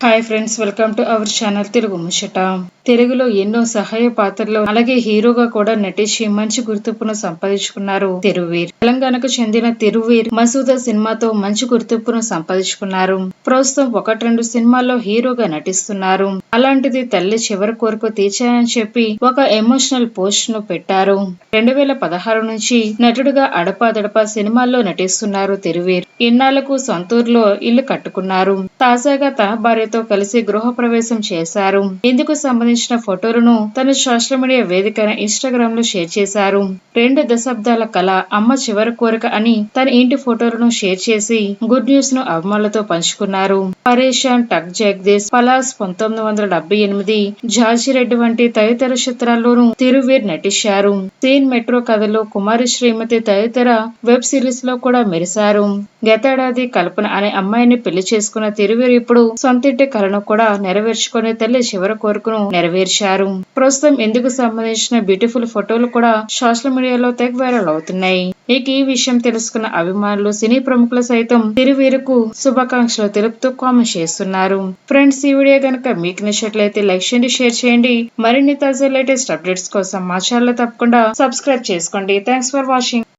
Hi friends welcome to our channel Telugu Muchata తెలుగులో ఎన్నో సహాయ పాత్రలు అలాగే హీరోగా కూడా నటించి మంచి గుర్తింపును సంపాదించుకున్నారు తిరువీర్. తెలంగాణకు చెందిన తిరువీర్ మసూద సినిమాతో మంచి గుర్తింపును సంపాదించుకున్నారు. ప్రస్తుతం ఒకటి రెండు సినిమాల్లో హీరోగా నటిస్తున్నారు. అలాంటిది తల్లి చివరి కోరిక తీర్చానని చెప్పి ఒక ఎమోషనల్ పోస్ట్ను పెట్టారు. రెండు వేల పదహారు నుంచి నటుడుగా అడపాదడపా సినిమాల్లో నటిస్తున్నారు తిరువీర్. ఇన్నాళ్ళకు సొంతూరులో ఇల్లు కట్టుకున్నారు. తాజాగా తన వారితో కలిసి గృహ ప్రవేశం చేశారు. ఇందుకు సంబంధించిన ఫోటోలను తన సోషల్ మీడియా వేదికైన ఇన్స్టాగ్రామ్లో షేర్ చేశారు. రెండు దశాబ్దాల కళ అమ్మ చివరి కోరిక అని తన ఇంటి ఫోటోలను షేర్ చేసి గుడ్ న్యూస్ను అభిమానులతో పంచుకున్నారు. పరేషాన్ టక్ జగదీష్ పలాస్ పంతొమ్మిది వందల డెబ్బై ఎనిమిది జార్జిరెడ్డి వంటి తదితర చిత్రాల్లోనూ తిరువీర్ నటించారు. సీన్ మెట్రో కథలో కుమారి శ్రీమతి తదితర వెబ్ సిరీస్లో కూడా మెరిశారు. గతేడాది కల్పన అనే అమ్మాయిని పెళ్ళి చేసుకున్న తిరువీర్ ఇప్పుడు సొంత సొంతింటి కలను కూడా నెరవేర్చుకునే తల్లి చివరి కోరికను నెరవేర్చారు. ప్రస్తుతం ఇందుకు సంబంధించిన బ్యూటిఫుల్ ఫోటోలు కూడా సోషల్ మీడియాలో తెగ వైరల్ అవుతున్నాయి. ఇక ఈ విషయం తెలుసుకున్న అభిమానులు సినీ ప్రముఖులు సైతం తిరువీరుకు శుభాకాంక్షలు తెలుపుతూ కామెంట్ చేస్తున్నారు. ఫ్రెండ్స్ ఈ వీడియో కనుక మీకు నచ్చినట్లయితే లైక్ చేయండి షేర్ చేయండి. మరిన్ని తాజా లేటెస్ట్ అప్డేట్స్ కోసం మా ఛానల్ తప్పకుండా సబ్స్క్రైబ్ చేసుకోండి. Thanks for watching